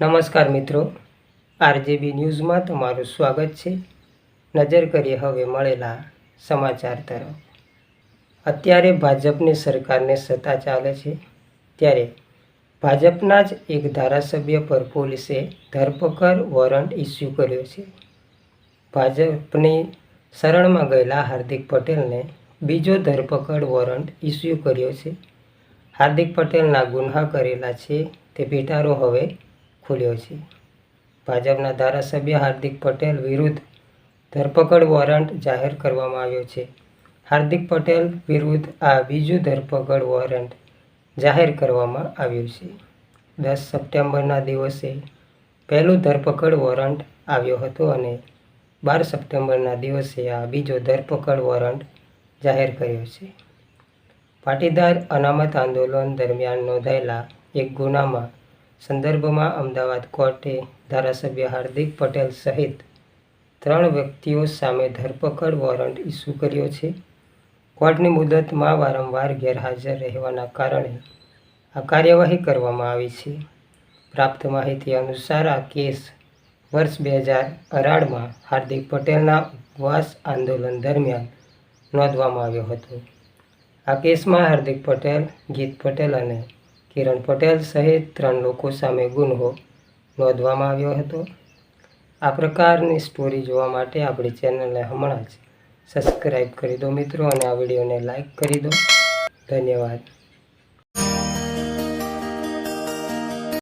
નમસ્કાર મિત્રો. આરજેબી ન્યૂઝમાં તમારું સ્વાગત છે. નજર કરીએ હવે મળેલા સમાચાર તરફ. અત્યારે ભાજપની સરકારને સત્તા ચાલે છે. ત્યારે ભાજપના જ એક ધારાસભ્ય પર પોલીસે ધરપકડ વોરંટ ઇસ્યુ કર્યો છે. ભાજપની શરણમાં ગયેલા હાર્દિક પટેલને બીજો ધરપકડ વોરંટ ઇસ્યુ કર્યો છે. હાર્દિક પટેલના ગુન્હા કરેલા છે તે ભેટારો હવે ખુલ્યો છે. ભાજપના ધારાસભ્ય હાર્દિક પટેલ વિરુદ્ધ ધરપકડ વોરંટ જાહેર કરવામાં આવ્યો છે. હાર્દિક પટેલ વિરુદ્ધ આ બીજું ધરપકડ વોરંટ જાહેર કરવામાં આવ્યું છે. દસ સપ્ટેમ્બરના દિવસે પહેલું ધરપકડ વોરંટ આવ્યો હતો અને બાર સપ્ટેમ્બરના દિવસે આ બીજો ધરપકડ વોરંટ જાહેર કર્યો છે. પાટીદાર અનામત આંદોલન દરમિયાન નોંધાયેલા એક ગુનામાં સંદર્ભમાં અમદાવાદ કોર્ટે ધારાસભ્ય હાર્દિક પટેલ સહિત ત્રણ વ્યક્તિઓ સામે ધરપકડ વોરંટ ઇસ્યુ કર્યો છે. કોર્ટની મુદતમાં વારંવાર ગેરહાજર રહેવાના કારણે આ કાર્યવાહી કરવામાં આવી છે. પ્રાપ્ત માહિતી અનુસાર આ કેસ વર્ષ બે હજાર અઢારમાં હાર્દિક પટેલના ઉપવાસ આંદોલન દરમિયાન નોંધવામાં આવ્યો હતો. આ કેસમાં હાર્દિક પટેલ, ગીત પટેલ અને કિરણ પટેલ સહિત ત્રણ લોકો સામે ગુન્હો નોંધવામાં આવ્યો હતો. આ પ્રકારની સ્ટોરી જોવા માટે આપણી ચેનલને હમણાં જ સબસ્ક્રાઈબ કરી દો મિત્રો અને આ વિડીયોને લાઈક કરી દો. ધન્યવાદ.